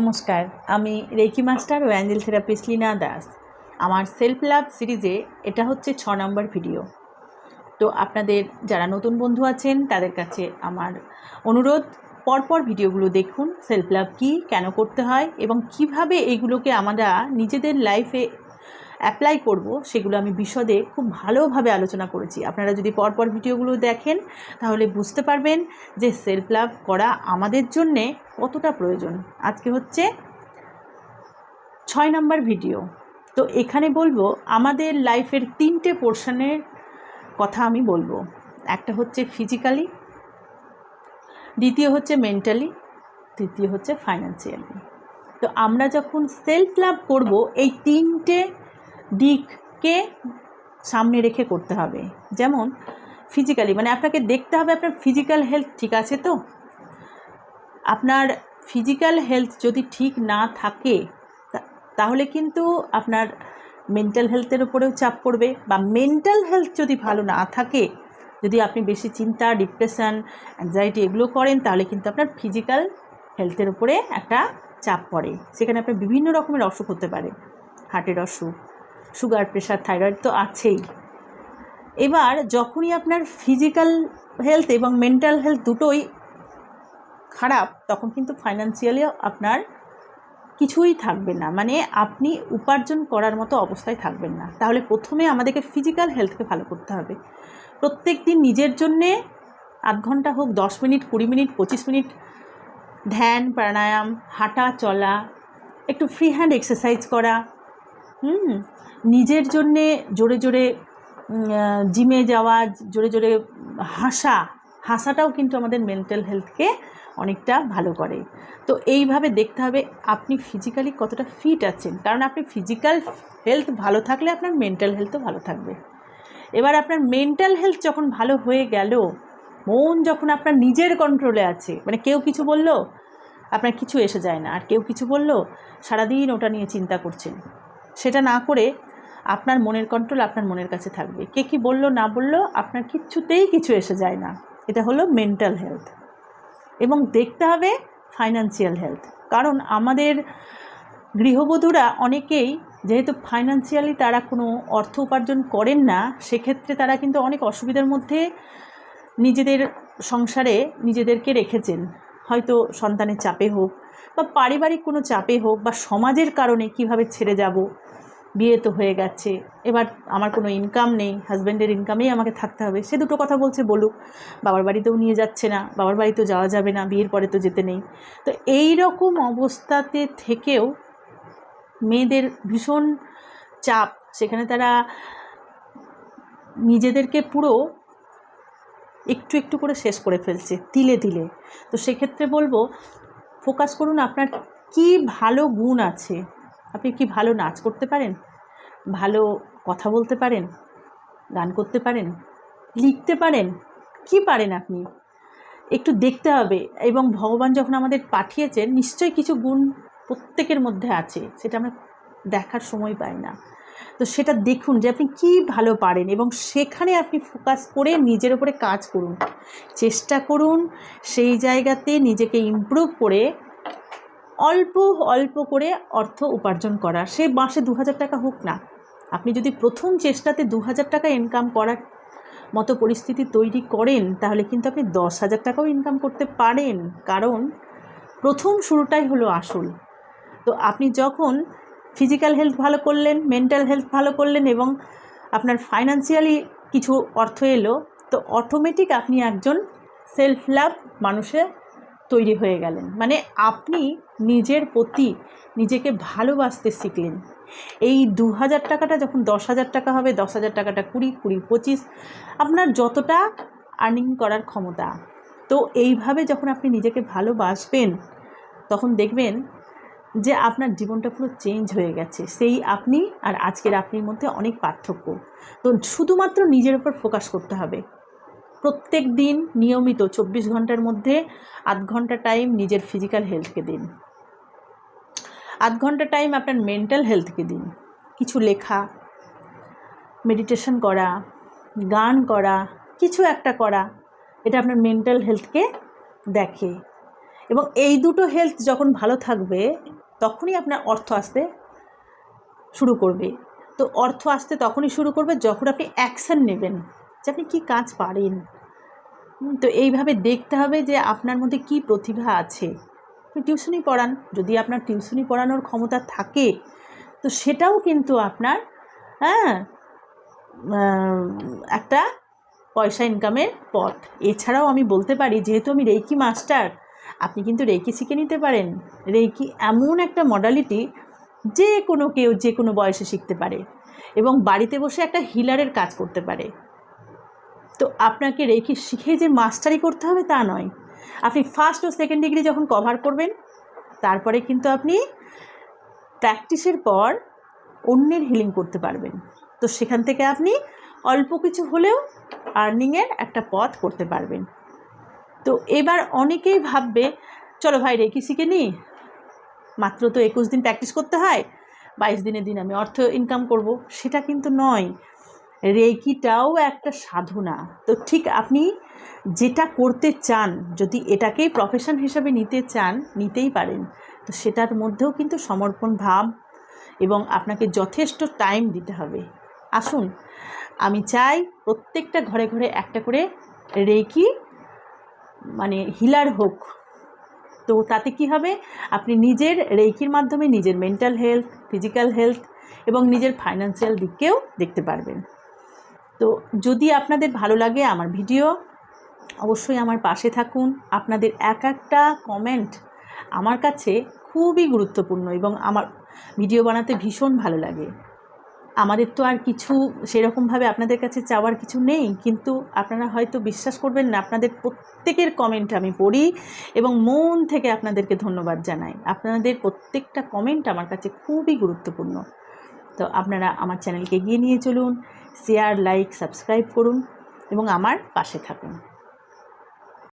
নমস্কার, আমি reiki master ও অ্যাঞ্জেল থেরাপিস্ট লীনা দাস। আমার সেলফ লাভ সিরিজে এটা হচ্ছে ছ নম্বর ভিডিও। তো আপনাদের যারা নতুন বন্ধু আছেন, তাদের কাছে আমার অনুরোধ, পরপর ভিডিওগুলো দেখুন, সেলফ লাভ কী, কেন করতে হয়, এবং কীভাবে এইগুলোকে আমরা নিজেদের লাইফে অ্যাপ্লাই করব, সেগুলো আমি বিশদে খুব ভালোভাবে আলোচনা করেছি। আপনারা যদি পরপর ভিডিওগুলো দেখেন, তাহলে বুঝতে পারবেন যে সেলফ লাভ করা আমাদের জন্যে কতটা প্রয়োজন। আজকে হচ্ছে ছয় নম্বর ভিডিও। তো এখানে বলব, আমাদের লাইফের তিনটে পোর্শনের কথা আমি বলব। একটা হচ্ছে ফিজিক্যালি দ্বিতীয় হচ্ছে মেন্টালি তৃতীয় হচ্ছে ফাইন্যান্সিয়ালি তো আমরা যখন সেলফ লাভ করব, এই তিনটে দিককে সামনে রেখে করতে হবে। যেমন ফিজিক্যালি মানে আপনাকে দেখতে হবে আপনার ফিজিক্যাল হেলথ ঠিক আছে তো? আপনার ফিজিক্যাল হেলথ যদি ঠিক না থাকে তাহলে কিন্তু আপনার মেন্টাল হেলথের উপরেও চাপ পড়বে বা মেন্টাল হেলথ যদি ভালো না থাকে, যদি আপনি বেশি চিন্তা ডিপ্রেশন অ্যাংজাইটি এগুলো করেন, তাহলে কিন্তু আপনার ফিজিক্যাল হেলথের উপরে একটা চাপ পড়ে। সেখানে আপনার বিভিন্ন রকমের অসুখ হতে পারে। হার্টের অসুখ সুগার প্রেশার, থাইরয়েড তো আছেই। এবার যখনই আপনার ফিজিক্যাল হেলথ এবং মেন্টাল হেলথ দুটোই খারাপ, তখন কিন্তু ফাইন্যান্সিয়ালিও আপনার কিছুই থাকবে না। মানে আপনি উপার্জন করার মতো অবস্থায় থাকবেন না। তাহলে প্রথমে আমাদেরকে ফিজিক্যাল হেলথকে ভালো করতে হবে। প্রত্যেক দিন নিজের জন্যে আধ ঘণ্টা হোক, দশ মিনিট, কুড়ি মিনিট, পঁচিশ মিনিট ধ্যান, প্রাণায়াম, হাঁটা চলা, একটু ফ্রি হ্যান্ড এক্সারসাইজ করা হুম, নিজের জন্যে জোরে জোরে জিমে যাওয়া, জোরে জোরে হাসা, হাসাটাও কিন্তু আমাদের মেন্টাল হেলথকে অনেকটা ভালো করে। তো এইভাবে দেখতে হবে আপনি ফিজিক্যালি কতটা ফিট আছেন। কারণ আপনি ফিজিক্যাল হেলথ ভালো থাকলে আপনার মেন্টাল হেলথও ভালো থাকবে। এবার আপনার মেন্টাল হেলথ যখন ভালো হয়ে গেল, মন যখন আপনার নিজের কন্ট্রোলে আছে মানে কেউ কিছু বলল, আপনার কিছু এসে যায় না। আর কেউ কিছু বলল, সারাদিন ওটা নিয়ে চিন্তা করছেন। সেটা না করে আপনার মনের কন্ট্রোল আপনার মনের কাছে থাকবে। কে কী বলল, না বলল, আপনার কিচ্ছুতেই কিছু এসে যায় না। এটা হলো মেন্টাল হেলথ এবং দেখতে হবে ফাইন্যান্সিয়াল হেলথ কারণ আমাদের গৃহবধূরা অনেকেই যেহেতু ফাইন্যান্সিয়ালি তারা কোনো অর্থ উপার্জন করেন না, সেক্ষেত্রে তারা কিন্তু অনেক অসুবিধার মধ্যে নিজেদের সংসারে নিজেদেরকে রেখেছেন। হয়তো সন্তানের চাপে হোক বা পারিবারিক কোনো চাপে হোক বা সমাজের কারণে কীভাবে ছেড়ে যাব বিয়ে তো হয়ে গেছে। এবার আমার কোনো ইনকাম নেই হাজব্যান্ডের ইনকামেই আমাকে থাকতে হবে। সে দুটো কথা বলছে, বলুক। বাবার বাড়িতেও নিয়ে যাচ্ছে না, বাবার বাড়িতেও যাওয়া যাবে না, বিয়ের পরে তো যেতে নেই। তো এই রকম অবস্থাতে থেকেও মেয়েদের ভীষণ চাপ। সেখানে তারা নিজেদেরকে পুরো একটু একটু করে শেষ করে ফেলছে, তিলে তিলে। তো সেক্ষেত্রে বলব ফোকাস করুন আপনার কি ভালো গুণ আছে। আপনি কি ভালো নাচ করতে পারেন? ভালো কথা বলতে পারেন? গান করতে পারেন? লিখতে পারেন? কি পারেন আপনি? একটু দেখতে হবে। এবং ভগবান যখন আমাদের পাঠিয়েছেন, নিশ্চয়ই কিছু গুণ প্রত্যেকের মধ্যে আছে। সেটা আমরা দেখার সময় পাই না। তো সেটা দেখুন যে আপনি কি ভালো পারেন এবং সেখানে আপনি ফোকাস করে নিজের উপরে কাজ করুন। চেষ্টা করুন সেই জায়গাতে নিজেকে ইমপ্রুভ করে অল্প অল্প করে অর্থ উপার্জন করা। সে মাসে দু হাজার টাকা হোক না। আপনি যদি প্রথম চেষ্টাতে দু হাজার টাকা ইনকাম করার মতো পরিস্থিতি তৈরি করেন, তাহলে কিন্তু আপনি দশ হাজার টাকাও ইনকাম করতে পারেন। কারণ প্রথম শুরুটাই হলো আসল। তো আপনি যখন ফিজিক্যাল হেলথ ভালো করলেন মেন্টাল হেলথ ভালো করলেন এবং আপনার ফাইন্যান্সিয়ালি কিছু অর্থ এলো, তো অটোমেটিক আপনি একজন সেলফ লাভ মানুষে তৈরি হয়ে গেলেন। মানে আপনি নিজের প্রতি নিজেকে ভালোবাসতে শিখলেন। এই দু হাজার টাকাটা যখন দশ হাজার টাকা হবে দশ হাজার টাকাটা কুড়ি কুড়ি, পঁচিশ, আপনার যতটা আর্নিং করার ক্ষমতা। তো এইভাবে যখন আপনি নিজেকে ভালোবাসবেন, তখন দেখবেন যে আপনার জীবনটা পুরো চেঞ্জ হয়ে গেছে। সেই আপনি আর আজকের আপনির মধ্যে অনেক পার্থক্য। তো শুধুমাত্র নিজের উপর ফোকাস করতে হবে। প্রত্যেক দিন নিয়মিত চব্বিশ ঘণ্টার মধ্যে আধ ঘণ্টা টাইম নিজের ফিজিক্যাল হেলথকে দিন। আধ ঘণ্টা টাইম আপনার মেন্টাল হেলথকে দিন। কিছু লেখা মেডিটেশন করা, গান করা, কিছু একটা করা, এটা আপনার মেন্টাল হেলথকে দেখে। এবং এই দুটো হেলথ যখন ভালো থাকবে, তখনই আপনার অর্থ আসতে শুরু করবে। তো অর্থ আসতে তখনই শুরু করবে যখন আপনি অ্যাকশান নেবেন। যে আপনি কী কাজ পারেন। তো এইভাবে দেখতে হবে যে আপনার মধ্যে কি প্রতিভা আছে। টিউশনি পড়ান, যদি আপনার টিউশনি পড়ানোর ক্ষমতা থাকে, তো সেটাও কিন্তু আপনার হ্যাঁ একটা পয়সা ইনকামের পথ। এছাড়াও আমি বলতে পারি, যেহেতু আমি রেকি মাস্টার, আপনি কিন্তু রেকি শিখে নিতে পারেন। রেইকি এমন একটা মডালিটি যে কোনো কেউ, যে কোনো বয়সে শিখতে পারে এবং বাড়িতে বসে একটা হিলারের কাজ করতে পারে। তো আপনাকে রেইকি শিখে যে মাস্টারি করতে হবে তা নয়। আপনি ফার্স্ট ও সেকেন্ড ডিগ্রি যখন কভার করবেন, তারপরে কিন্তু আপনি প্র্যাকটিসের পর অন্যের হিলিং করতে পারবেন। তো সেখান থেকে আপনি অল্প কিছু হলেও আর্নিংয়ের একটা পথ করতে পারবেন। তো এবার অনেকেই ভাববে, চলো ভাই রেকি শিখে নি। মাত্র তো একুশ দিন প্র্যাকটিস করতে হয়, বাইশ দিনের দিন আমি অর্থ ইনকাম করব। সেটা কিন্তু নয়। রেকিটাও একটা সাধনা। তো ঠিক আপনি যেটা করতে চান, যদি এটাকেই প্রফেশন হিসাবে নিতে চান, নিতেই পারেন। তো সেটার মধ্যেও কিন্তু সমর্পণ ভাব এবং আপনাকে যথেষ্ট টাইম দিতে হবে। আসুন, আমি চাই প্রত্যেকটা ঘরে ঘরে একটা করে রেকি মানে হিলার হোক। তো তাতে কি হবে? আপনি নিজের রেকির মাধ্যমে নিজের মেন্টাল হেলথ ফিজিক্যাল হেলথ এবং নিজের ফাইন্যান্সিয়াল দিককেও দেখতে পারবেন। তো যদি আপনাদের ভালো লাগে আমার ভিডিও, অবশ্যই আমার পাশে থাকুন। আপনাদের এক একটা কমেন্ট আমার কাছে খুবই গুরুত্বপূর্ণ এবং আমার ভিডিও বানাতে ভীষণ ভালো লাগে। আমাদের তো আর কিছু সেরকমভাবে আপনাদের কাছে চাওয়ার কিছু নেই, কিন্তু আপনারা হয়তো বিশ্বাস করবেন না, আপনাদের প্রত্যেকের কমেন্ট আমি পড়ি এবং মন থেকে আপনাদেরকে ধন্যবাদ জানাই। আপনাদের প্রত্যেকটা কমেন্ট আমার কাছে খুবই গুরুত্বপূর্ণ। তো আপনারা আমার চ্যানেলকে এগিয়ে নিয়ে চলুন। শেয়ার লাইক সাবস্ক্রাইব করুন এবং আমার পাশে থাকুন।